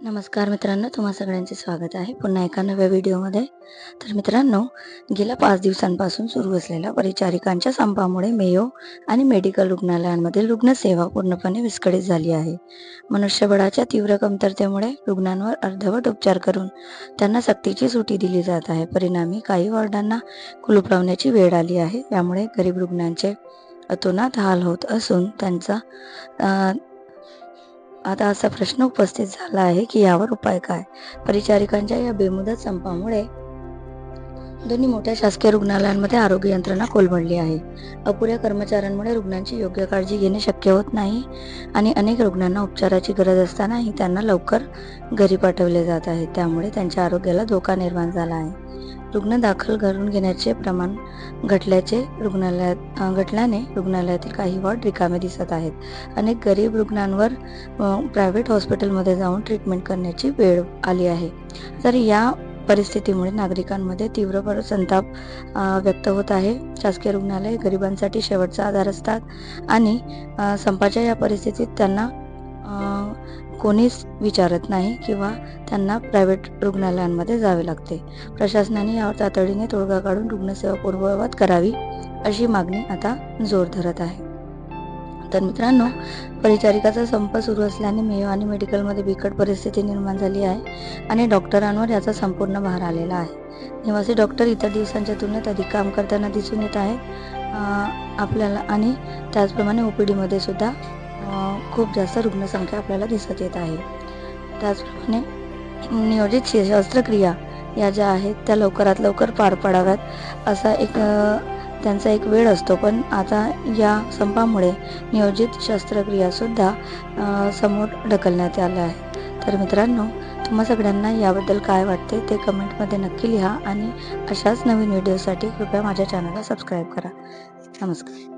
नमस्कार मित्रांनो तुम्हा सगळ्यांचे स्वागत आहे पुन्हा एका नव्या व्हिडिओमध्ये. तर मित्रांनो गेल्या पाच दिवसांपासून सुरू असलेल्या परिचारिकांच्या संपामुळे मेयो आणि मेडिकल रुग्णालयांमध्ये रुग्णसेवा पूर्णपणे विस्कळीत झाली आहे. मनुष्यबळाच्या तीव्र कमतरतेमुळे रुग्णांवर अर्धवट उपचार करून त्यांना सक्तीची सुटी दिली जात आहे. परिणामी काही वॉर्डांना कुलूप लावण्याची वेळ आली आहे. यामुळे गरीब रुग्णांचे अतोनात हाल होत असून त्यांचा आता असा प्रश्न उपस्थित झाला आहे की यावर उपाय काय? परिचारिकांच्या या बेमुदत संपामुळे दोन्ही मोठ्या शासकीय रुग्णालयांमध्ये आरोग्य यंत्रणा कोलमडली आहे. अपुऱ्या कर्मचाऱ्यांमुळे रुग्णांची योग्य काळजी घेणे शक्य होत नाही आणि अनेक रुग्णांना उपचाराची गरज असतानाही त्यांना लवकर घरी पाठवले जात आहे. त्यामुळे त्यांच्या आरोग्याला धोका निर्माण झाला आहे. रुग्ण दाखल करून घेण्याचे प्रमाण घटल्याचे रुग्णालयात घटल्याने रुग्णालयातील काही वॉर्ड रिकामे दिसत आहेत. अनेक गरीब रुग्णांवर प्रायव्हेट हॉस्पिटलमध्ये जाऊन ट्रीटमेंट करण्याची वेळ आली आहे. तर या परिस्थितीमुळे नागरिकांमध्ये तीव्र संताप व्यक्त होत आहे. शासकीय रुग्णालय गरिबांसाठी शेवटचा आधार असतात आणि संपाच्या या परिस्थितीत त्यांना कोणीच विचारत नाही किंवा त्यांना प्रायव्हेट रुग्णालयांमध्ये जावे लागते. प्रशासनाने यावर तातडीने तोडगा काढून रुग्णसेवा पूर्ववत करावी अशी मागणी आता जोर धरत आहे. तर मित्रांनो परिचारिकाचा संप सुरू असल्याने मेयो आणि मेडिकलमध्ये बिकट परिस्थिती निर्माण झाली आहे आणि डॉक्टरांवर याचा संपूर्ण भार आलेला आहे. निवासी डॉक्टर इतर दिवसांच्या तुलनेत अधिक काम करताना दिसून येत आहेत. आपल्याला आणि त्याचप्रमाणे ओ पी डीमध्ये सुद्धा खूप जास्त रुग्णसंख्या आपल्याला दिसत येत आहे. त्याचप्रमाणे नियोजित शस्त्रक्रिया या ज्या आहेत त्या लवकरात लवकर पार पाडाव्यात असा एक त्यांचा एक वेळ असतो पण आता या संपामुळे नियोजित शस्त्रक्रियासुद्धा समोर ढकलण्यात आल्या आहे तर मित्रांनो तुम्हा सगळ्यांना याबद्दल काय वाटते ते कमेंटमध्ये नक्की लिहा आणि अशाच नवीन व्हिडिओसाठी कृपया माझ्या चॅनलला सबस्क्राईब करा. नमस्कार.